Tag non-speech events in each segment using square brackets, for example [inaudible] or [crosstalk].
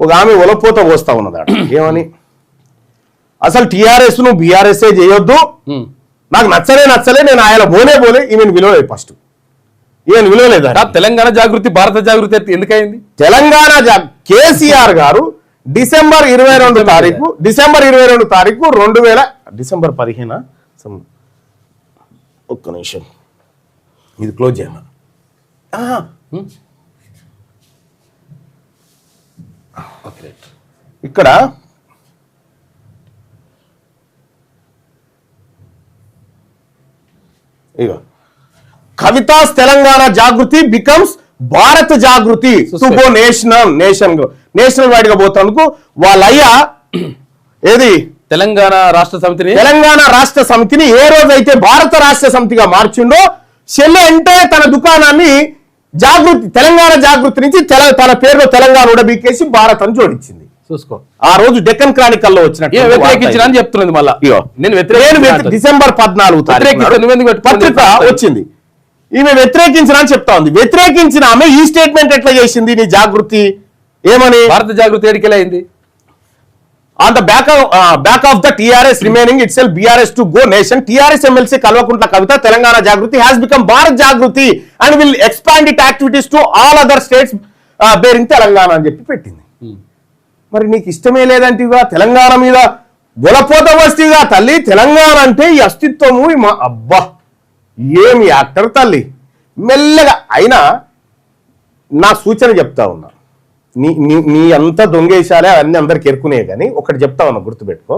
ఒక ఆమె ఒలపోత పోస్తా ఉన్నదాడ [clears throat] ఏమని? అసలు టీఆర్ఎస్ను బీఆర్ఎస్ఏ చేయొద్దు. నాకు నచ్చలే నచ్చలే నేను ఆయన పోనే పోలే ఈమెను విలువలేదు ఫస్ట్ ఈమెను విలువలేదు తెలంగాణ జాగృతి భారత జాగృతి ఎందుకైంది? తెలంగాణ కేసీఆర్ గారు డిసెంబర్ ఇరవై రెండు తారీఖు డిసెంబర్ ఇరవై రెండు తారీఖు రెండు వేల డిసెంబర్ పదిహేను? ఒక్క నిమిషం. ఇది క్లోజ్ చేయమా ఇక్కడ ఇగో Kavitha's Telangana Jagruthi becomes Bharat Jagruthi go national nation national వైడ్గా పోతానికి వాళ్ళ అయ్యా [clears throat] ఏది? తెలంగాణ రాష్ట్ర సమితిని? తెలంగాణ రాష్ట్ర సమితిని ఏ రోజైతే భారత రాష్ట్ర సమితిగా మార్చిండో చెల్లె అంటే తన దుకాణాన్ని జాగృతి తెలంగాణ జాగృతి నుంచి తన పేరులో తెలంగాణ ఉడబీకేసి భారత్ అని జోడించింది. చూసుకో. ఆ రోజు డెక్కన్ క్రానికల్లో ఏ వచ్చినట్టు వ్యతిరేకించిన చెప్తున్నది మళ్ళా. నేను. డిసెంబర్ పద్నాలుగు? పత్రిక వచ్చింది. ఈమె వ్యతిరేకించిన అని చెప్తా ఉంది. వ్యతిరేకించిన ఆమె ఈ స్టేట్మెంట్ ఎట్లా చేసింది నీ జాగృతి? ఏమని? భారత జాగృతి ఎడికెళ్ళి అయింది? On the back back of the TRS renaming itself BRS to go nation TRS MLC Kalvakuntla Kavitha Telangana Jagruthi has become Bharat Jagruthi and will expand it activities to all other states bearing Telangana అని చెప్పి పెట్టింది. మరి నీకు ఇష్టమే లేదంటివా తెలంగాణ మీద బొలపోత వస్తీగా తల్లి తెలంగాణ అంటే ఈ అస్తిత్వము మా అబ్బా ఏమి యాక్టర్ తల్లి. మెల్లగా అయినా నా సూచన చెప్తా ఉన్నా. నీ నీ నీ అంత దొంగేశాలే అవన్నీ అందరికి ఎరుకునే కానీ ఒకటి చెప్తా ఉన్నా గుర్తుపెట్టుకో.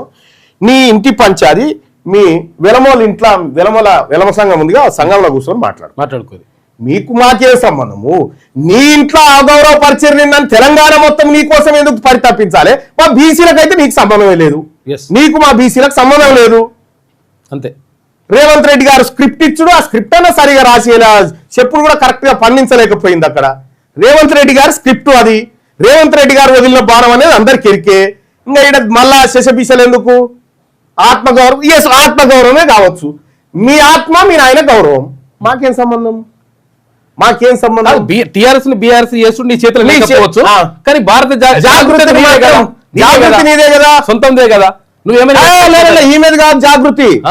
నీ ఇంటి పంచాది మీ వెలమోల ఇంట్లో వెలమల వెలమ సంఘం ఉందిగా ఆ సంఘంలో కూర్చొని మాట్లాడు. మాట్లాడుకోది. మీకు మాకే సంబంధము. నీ ఇంట్లో అగౌరవపరిచారు నిన్న తెలంగాణ మొత్తం నీ కోసం ఎందుకు పరితపించాలి? మా బీసీలకు అయితే నీకు సంబంధమే లేదు. నీకు మా బీసీలకు సంబంధం లేదు. అంతే. రేవంత్ రెడ్డి గారు స్క్రిప్ట్ ఇచ్చుడు ఆ స్క్రిప్ట్ అన్నా సరిగా రాసేలా చెప్పుడు కూడా కరెక్ట్గా పండించలేకపోయింది అక్కడ. రేవంత్ రెడ్డి గారు స్క్రిప్ట్ అది. రేవంత్ రెడ్డి గారు వదిలిన బాణం అనేది అందరికి ఎరికే ఇంకా ఇక్కడ మళ్ళా శశబిషలు ఎందుకు? ఆత్మగౌరవం. ఎస్ ఆత్మగౌరవమే కావచ్చు. మీ ఆత్మ మీ నాయన గౌరవం. మాకేం సంబంధం? మాకేం సంబంధం? టిఆర్ఎస్ బీఆర్ఎస్ చేస్తుండే నీ చేతులు నీ చే- లేకపోవచ్చు. ఆ. కానీ భారత జాగృతి జాగృతి. నీదే కదా. సొంతందే కదా. నువ్వేమైనా ఈ మీద కాదు జాగృతి.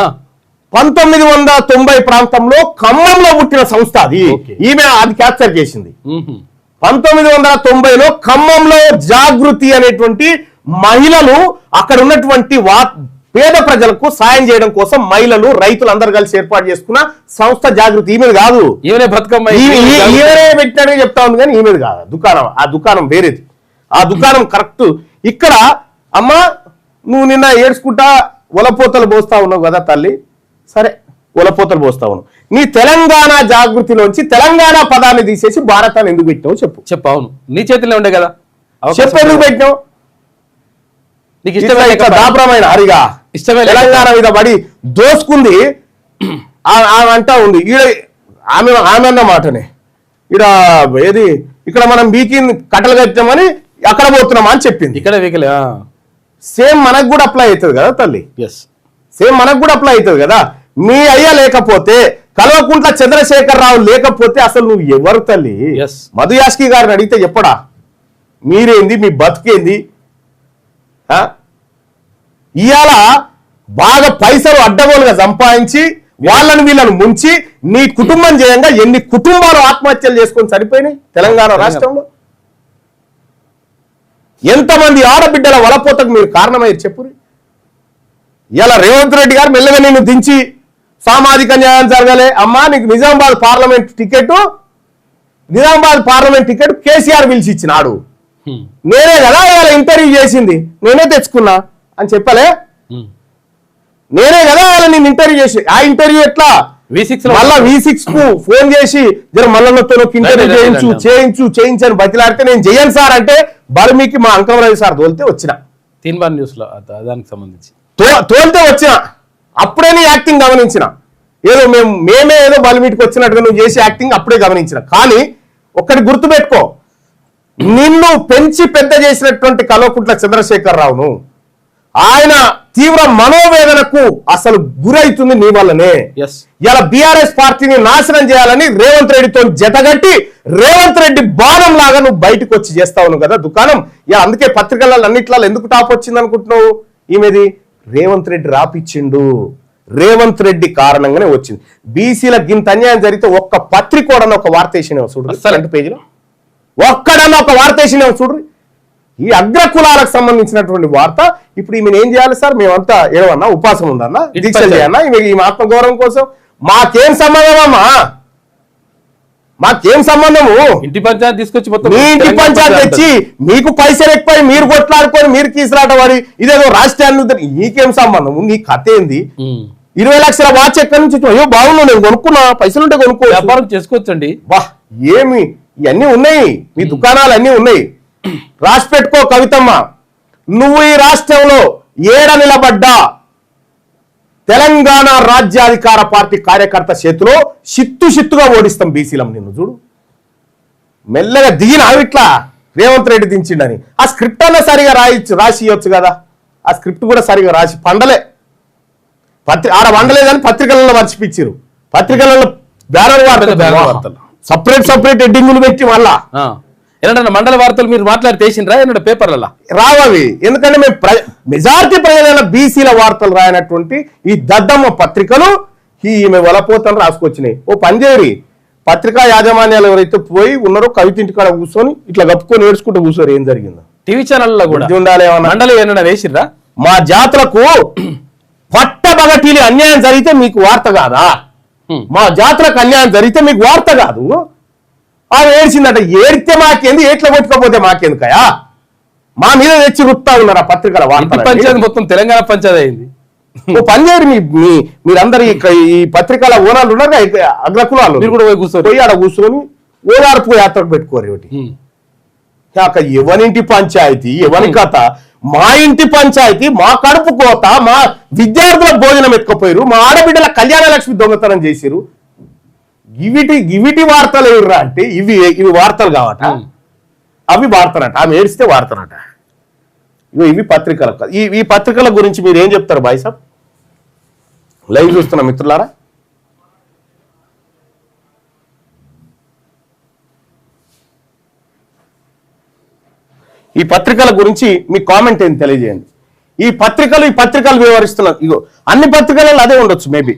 పంతొమ్మిది వందల తొంభై ప్రాంతంలో ఖమ్మంలో పుట్టిన సంస్థ అది. ఈమె అది క్యాప్చర్ చేసింది. పంతొమ్మిది వందల తొంభైలో ఖమ్మంలో జాగృతి అనేటువంటి మహిళలు అక్కడ ఉన్నటువంటి వా పేద ప్రజలకు సాయం చేయడం కోసం మహిళలు రైతులు అందరు కలిసి ఏర్పాటు చేసుకున్న సంస్థ జాగృతి. ఈమెది కాదు. ఈమెనే బతుకమ్మ. ఈమెనే పెట్టినట్టుగా చెప్తా ఉంది కానీ ఈమెది కాదు. దుకాణం ఆ దుకాణం వేరేది. ఆ దుకాణం కరెక్ట్. ఇక్కడ అమ్మ నువ్వు నిన్న ఏడ్చుకుంటా ఒలపోతలు పోస్తా ఉన్నావు కదా తల్లి. సరే ఒలపోతలు పోస్తా ఉన్నావు. నీ తెలంగాణ జాగృతిలోంచి తెలంగాణ పదాన్ని తీసేసి భారతాన్ని ఎందుకు పెట్టినావు చెప్పు. చెప్పు అవును. నీ చేతిలో ఉండే కదా. చెప్పు ఎందుకు ఉంది. పెట్టినావు? నీకు ఇట్లా ఇష్టమే ఇట్లా దాపరమైన హరిగా. ఇష్టమే లేక- తెలంగాణ మీద పడి దోసుకుంది ఆమె అంటా ఉంది. ఈడ ఆమె ఆమె అన్న మాటనే. ఈడ ఏది? ఇక్కడ మనం బీకి కట్టలు కట్టామని అక్కడ పోతున్నామా అని చెప్పింది. ఇక్కడ వీకలే సేమ్ మనకు కూడా అప్లై అవుతుంది కదా తల్లి. ఎస్ సేమ్ మనకు కూడా అప్లై అవుతుంది కదా. మీ అయ్య లేకపోతే కల్వకుంట్ల చంద్రశేఖర్ రావు లేకపోతే అసలు నువ్వు ఎవరు తల్లి. మధు యాష్కి గారిని అడిగితే చెప్పడా మీరేంది? మీ బతుకేంది? ఆ? ఇవాళ బాగా పైసలు అడ్డగోలుగా సంపాదించి వాళ్ళని వీళ్ళని ముంచి నీ కుటుంబం చేయంగా ఎన్ని కుటుంబాలు ఆత్మహత్యలు చేసుకొని చనిపోయినాయి తెలంగాణ రాష్ట్రంలో? ఎంతమంది ఆడబిడ్డల వలపోతకు మీరు కారణమయ్యారు చెప్పురి? ఇలా రేవంత్ రెడ్డి గారు మెల్లగా నిన్ను దించి సామాజిక న్యాయం జరగాలి. అమ్మా నీకు Nizamabad parliament ticket Nizamabad parliament ticket KCR పిలిచి ఇచ్చినాడు నేనే కదా ఇవాళ ఇంటర్వ్యూ చేసింది. నేనే తెచ్చుకున్నా అని చెప్పలే? నేనే కదా ఇవాళ నేను ఇంటర్వ్యూ చేసి ఆ ఇంటర్వ్యూ ఎట్లా? మళ్ళా వి సిక్స్కు ఫోన్ చేసి జర మల్లన్నతో ఇంటర్వ్యూ చేయించు. చేయించు చేయించని బతిలాడితే నేను చేయను సార్ అంటే బర్మీకి మా అంకం రవి సార్ తోలితే వచ్చిన. తీన్ బార్ న్యూస్లో దానికి సంబంధించి తోలితే వచ్చిన. అప్పుడే నీ యాక్టింగ్ గమనించిన. ఏదో మేము మేమే ఏదో బలిమీటికి వచ్చినట్టుగా నువ్వు చేసే యాక్టింగ్ అప్పుడే గమనించిన. కానీ ఒక్కటి గుర్తుపెట్టుకో. నిన్ను పెంచి పెద్ద చేసినటువంటి కల్వకుంట్ల చంద్రశేఖర్ రావును ఆయన తీవ్ర మనోవేదనకు అసలు గురైతుంది నీ వల్లనే. ఇలా బీఆర్ఎస్ పార్టీని నాశనం చేయాలని రేవంత్ రెడ్డితో జతగట్టి రేవంత్ రెడ్డి బాణం లాగా నువ్వు బయటకు వచ్చి చేస్తా ఉన్నావు కదా దుకాణం. ఇలా అందుకే పత్రికలలో అన్నిట్లో ఎందుకు టాప్ వచ్చింది అనుకుంటున్నావు ఈమెది రేవంత్ రెడ్డి రాపిచ్చిండు. రేవంత్ రెడ్డి కారణంగానే వచ్చింది. బీసీల గింత అన్యాయం జరిగితే ఒక్క పత్రికోడన్న ఒక వార్త వేసినావు చూడు. ఫ్రంట్ పేజీలో. ఒక్కడన్నా ఒక వార్త వేసినావు చూడు. ఈ అగ్ర కులాలకు సంబంధించినటువంటి వార్త. ఇప్పుడు ఈమె ఏం చేయాలి సార్? మేమంతా ఏమన్నా ఉపాసం ఉందన్నా దీక్ష. చేయన్నా ఈమె ఆత్మగౌరవం కోసం మాకేం సంబంధం అమ్మా? మాకేం సంబంధము? ఇంటి పంచాయతీ తీసుకొచ్చి మొత్తం మీ ఇంటి పంచాయతీ తెచ్చి మీకు పైసలు ఎక్కువ మీరు కొట్లాడుకొని మీరు కీసులాట వాడి ఇదేదో రాష్ట్రాన్ని నీకేం సంబంధం? నీ కథ ఏంది. ఇరవై లక్షల వాచ్ ఎక్కడి నుంచి? అయ్యో బాగున్నా నేను కొనుక్కున్నా. పైసలు ఉంటే కొనుక్కో వ్యాపారం చేసుకోవచ్చండి. వా ఏమి? ఇవన్నీ ఉన్నాయి. మీ దుకాణాలు అన్నీ ఉన్నాయి. రాసి పెట్టుకో కవితమ్మ. నువ్వు ఈ రాష్ట్రంలో ఏడ నిలబడ్డా? తెలంగాణ రాజ్యాధికార పార్టీ కార్యకర్త చేతిలో చిత్తు చిత్తుగా ఓడిస్తాం బీసీలం నిన్ను చూడు. మెల్లగా దిగిన ఇట్లా రేవంత్ రెడ్డి దించిండని. ఆ స్క్రిప్ట్ అన్నా సరిగా రాయొచ్చు రాసి ఇవ్వచ్చు కదా. ఆ స్క్రిప్ట్ కూడా సరిగా రాసి పండలే. పత్రి ఆడ వండలేదని పత్రికలలో మర్చిపించారు. పత్రికలలో బ్యానర్ వార్తలు. సపరేట్ సపరేట్ హెడ్డింగులు పెట్టి మళ్ళా. ఏంటంటే మండల వార్తలు మీరు మాట్లాడి తీసిండ్రా? ఏంటంటే పేపర్లలో? రావవి ఎందుకంటే మేము మెజారిటీ ప్రజలైన బీసీల వార్తలు రాయనటువంటి ఈ దద్దమ్మ పత్రికలు ఈమె వలపోతలు రాసుకొచ్చినాయి. ఓ పంజేరి పత్రికా యాజమాన్యాలు ఎవరైతే పోయి ఉన్నారో కవిత ఇంటికాడ కూర్చొని ఇట్లా కప్పుకొని ఏడ్చుకుంటూ కూర్చోరు. ఏం జరిగిందో. టీవీ ఛానల్లో కూడా. ఉండాలి మండలి ఏమన్నా వేసిర్రా? మా జాతులకు పట్టబగటీలి అన్యాయం జరిగితే మీకు వార్త కాదా. మా జాతరకు అన్యాయం జరిగితే మీకు వార్త కాదు. ఆమె ఏడ్చిందట ఏడితే మాకేంది? ఏట్ల కొట్టుకోపోతే మాకెందుకయా మా మీద తెచ్చి రుత్తా ఉన్నారు ఆ పత్రికల వార్త పంచాయతీ మొత్తం తెలంగాణ పంచాయతీ అయింది. ఓ పని చేయరు మీ మీ- మీరందరూ ఈ పత్రికల ఓనాలు ఉన్నారు అగ్రకులాలు. మీరు కూడా పోయి కూర్చోరు. పోయి ఆడ కూర్చొని ఓదార్పు యాత్రకు పెట్టుకోరు ఒకటి హ్మ్. కాక ఎవరింటి పంచాయతీ ఎవరి కథ? మా ఇంటి పంచాయతీ మా కడుపు కోత మా విద్యార్థుల భోజనం ఎత్తుకపోయారు మా ఆడబిడ్డల కళ్యాణ లక్ష్మి దొంగతనం చేసిరు ఇవిటి ఇవిటి వార్తలు ఎవర్రా అంటే ఇవి ఇవి వార్తలు కావట. అవి వార్తనట ఆమె ఏడిస్తే వార్తనట ఇగో ఇవి పత్రికల ఈ పత్రికల గురించి మీరు ఏం చెప్తారు బాయ్ సాబ్ లైవ్ చూస్తున్న మిత్రులారా? ఈ పత్రికల గురించి మీ కామెంట్ ఏంటి తెలియజేయండి. ఈ పత్రికలు ఈ పత్రికలు వివరిస్తున్నారు ఇగో అన్ని పత్రికలలో అదే ఉండొచ్చు మేబీ.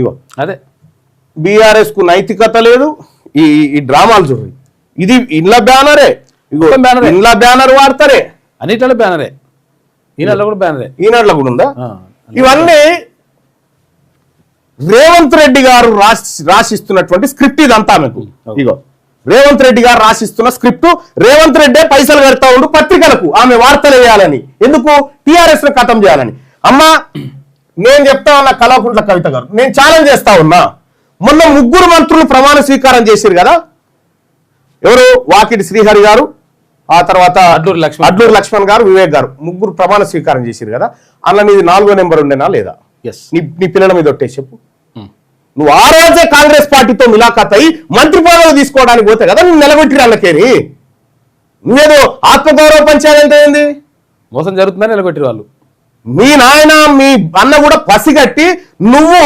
ఇగో. అదే. బీఆర్ఎస్కు నైతికత లేదు ఈ ఈ డ్రామాలు చూడండి ఇది ఇండ్ల బ్యానరే. ఇగో బ్యానరే. ఇండ్ల బ్యానర్ వాడతారే. అన్నిట్లో బ్యానరే. ఈ నెలలో కూడా బ్యానరే. ఈనాడులో కూడా ఉందా. ఇవన్నీ రేవంత్ రెడ్డి గారు రాసి రాసిస్తున్నటువంటి స్క్రిప్ట్ ఇదంతా మీకు. ఇగో. రేవంత్ రెడ్డి గారు రాసిస్తున్న స్క్రిప్ట్ రేవంత్ రెడ్డే పైసలు కడతా ఉండు పత్రికలకు ఆమె వార్తలు వేయాలని. ఎందుకు? టిఆర్ఎస్ను ఖతం చేయాలని. అమ్మా నేను చెప్తా ఉన్నా కళాకుంట్ల కవిత గారు నేను ఛాలెంజ్ చేస్తా ఉన్నా. మొన్న ముగ్గురు మంత్రులు ప్రమాణ స్వీకారం చేశారు కదా? ఎవరు? వాకిటి శ్రీహరి గారు ఆ తర్వాత అడ్లూరి లక్ష్మణ్. అడ్లూరి లక్ష్మణ్ గారు వివేక్ గారు ముగ్గురు ప్రమాణ స్వీకారం చేశారు కదా? అందులో నీది నాలుగో నెంబర్ ఉండేనా లేదా? ఎస్ నీ నీ పిల్లల మీద ఒట్టేసి చెప్పు. నువ్వు ఆ రోజే కాంగ్రెస్ పార్టీతో ములాఖాత్ అయి మంత్రి పదవులు తీసుకోవడానికి పోతే కదా నువ్వు నిలబెట్టి అన్నకేని నువ్వేదో ఆత్మగౌరవ పంచాయతీ ఎంత ఏంది? మోసం జరుగుతుందని నిలబెట్టిరు వాళ్ళు. మీ నాయన మీ అన్న కూడా పసిగట్టి నువ్వు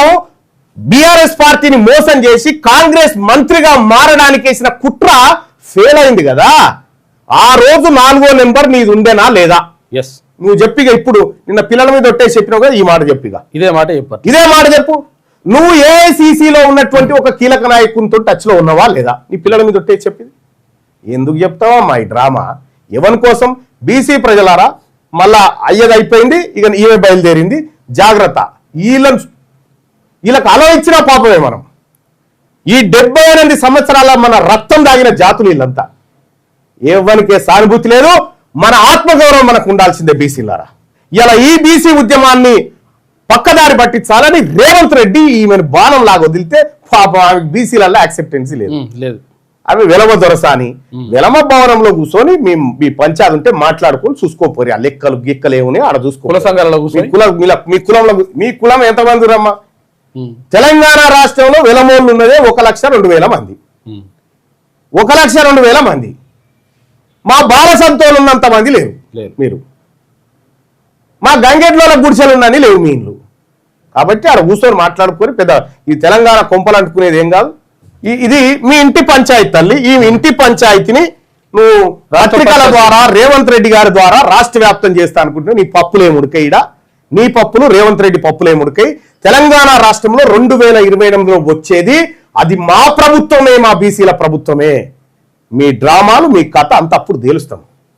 బీఆర్ఎస్ పార్టీని మోసం చేసి కాంగ్రెస్ మంత్రిగా మారడానికి వేసిన కుట్ర ఫెయిల్ అయింది కదా. ఆ రోజు నాలుగో నెంబర్ నీది ఉండేనా లేదా? ఎస్ నువ్వు చెప్పిగా ఇప్పుడు నిన్న పిల్లల మీద ఒట్టేసి చెప్పినావు కదా ఈ మాట చెప్పిగా. ఇదే మాట చెప్పారు. ఇదే మాట చెప్పు. నువ్వు ఏఐసిసిలో ఉన్నటువంటి ఒక కీలక నాయకునితో టచ్లో ఉన్నావా లేదా? నీ పిల్లల మీద ఒట్టే చెప్పింది. ఎందుకు చెప్తావా? మా ఈ డ్రామా. ఎవరి కోసం బీసీ ప్రజలారా మళ్ళా అయ్యది అయిపోయింది ఇక ఈమె బయలుదేరింది. జాగ్రత్త. వీళ్ళని వీళ్ళకి అలవ ఇచ్చినా పాపమే మనం. ఈ డెబ్బై ఎనిమిది సంవత్సరాల మన రక్తం దాగిన జాతులు వీళ్ళంతా ఎవరికే సానుభూతి లేదు మన ఆత్మగౌరవం మనకు ఉండాల్సిందే బీసీలారా ఇలా ఈ బీసీ ఉద్యమాన్ని పక్కదారి పట్టించాలని రేవంత్ రెడ్డి ఈమెను బాణం లాగా వదిలితే బీసీలలో యాక్సెప్టెన్సీ లేదు. లేదు. ఆమె వెలమ దొరసాని వెలమ భవనంలో కూర్చొని మీ మీ పంచాయతీ ఉంటే మాట్లాడుకొని చూసుకోపోరి. ఆ లెక్కలు గిక్కలు ఏమున్నాయి ఆడ చూసుకో కుల సంఘాలలో మీ కులంలో మీ కులం ఎంతమంది రమ్మా తెలంగాణ రాష్ట్రంలో వెలమోళ్ళు ఉన్నదే ఒక లక్ష రెండు వేల మంది. ఒక లక్ష రెండు వేల మంది. మా బాల సంతోలు ఉన్నంత మంది లేరు లేరు. మీరు. మా గంగెడ్ల గుడిసెలు ఉన్నాయని లేవు మీ ఇండ్లు. కాబట్టి ఆడ కూర్చొని మాట్లాడుకొని పెద్ద ఈ తెలంగాణ కొంపలు అంటుకునేది ఏం కాదు. ఇది మీ ఇంటి పంచాయతీ తల్లి. ఈ ఇంటి పంచాయతీని నువ్వు పత్రికల ద్వారా రేవంత్ రెడ్డి గారి ద్వారా రాష్ట్ర వ్యాప్తం చేస్తా అనుకుంటున్నావు నీ పప్పులే ముడికైడా నీ పప్పులు రేవంత్ రెడ్డి పప్పులే ముడికై తెలంగాణ రాష్ట్రంలో రెండు వేల ఇరవై ఎనిమిదిలో వచ్చేది అది మా ప్రభుత్వమే మా బీసీల ప్రభుత్వమే. మీ డ్రామాలు మీ కథ అంత అప్పుడు తేలుస్తాం.